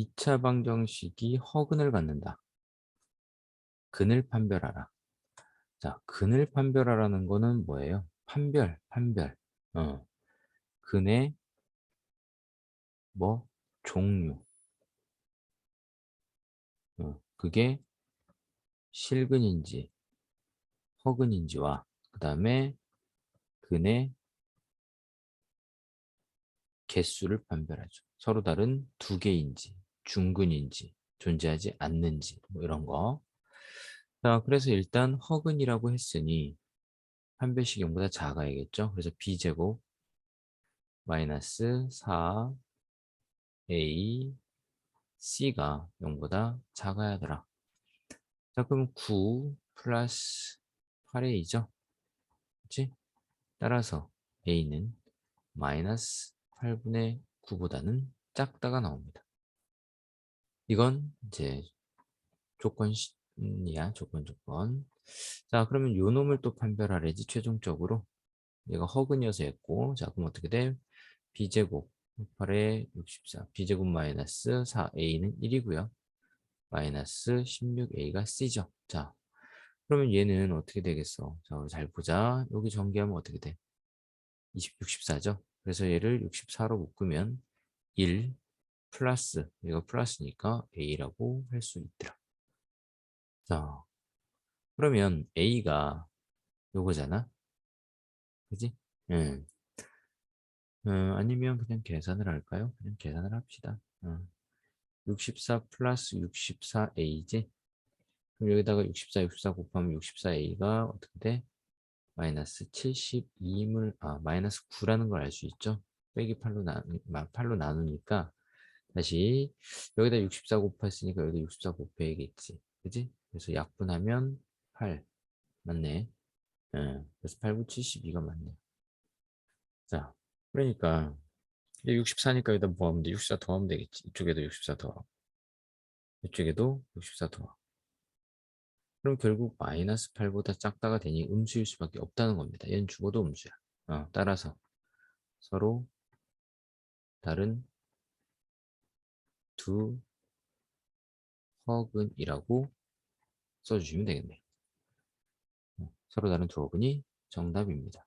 2차 방정식이 허근을 갖는다. 근을 판별하라. 자, 근을 판별하라는 거는 뭐예요? 판별, 판별. 어. 근의 뭐 종류. 어, 그게 실근인지 허근인지와 그 다음에 근의 개수를 판별하죠. 서로 다른 두 개인지 중근인지 존재하지 않는지 뭐 이런 거. 자, 그래서 일단 허근이라고 했으니 판별식 0보다 작아야겠죠. 그래서 b제곱 마이너스 4 a c가 0보다 작아야 하더라. 자, 그럼 9 플러스 8a죠. 그치? 따라서 a는 마이너스 8분의 9보다는 작다가 나옵니다. 이건 이제 조건이야, 조건, 조건. 자, 그러면 요 놈을 또 판별하래지, 최종적으로. 얘가 허근이어서 했고, 자, 그럼 어떻게 돼? b제곱 8에 64, b제곱 마이너스 4a는 1이고요. 마이너스 16a가 c죠. 자, 그러면 얘는 어떻게 되겠어? 자, 우리 잘 보자. 여기 전개하면 어떻게 돼? 20, 64죠? 그래서 얘를 64로 묶으면 1 플러스, 얘가 플러스니까 a라고 할 수 있더라. 자, 그러면 a가 요거잖아? 그지? 응. 어, 아니면 그냥 계산을 할까요? 그냥 계산을 합시다. 어. 64 플러스 64a지? 그럼 여기다가 64, 64 곱하면 64a가 어떻게 돼? 마이너스 72을, 아, 마이너스 9라는 걸 알 수 있죠? 빼기 8로, 나, 8로 나누니까 다시 여기다 64 곱했으니까 여기다 64 곱해야겠지. 그지? 그래서 약분하면 8. 맞네. 예, 그래서 8, 9, 72가 맞네. 자, 그러니까 64니까 여기다 뭐 하면 돼? 64 더하면 되겠지. 이쪽에도 64 더하고 이쪽에도 64 더하고 그럼 결국 마이너스 8보다 작다가 되니 음수일 수밖에 없다는 겁니다. 얘는 죽어도 음수야. 어, 따라서 서로 다른 두 허근이라고 써주시면 되겠네요. 어, 서로 다른 두 허근이 정답입니다.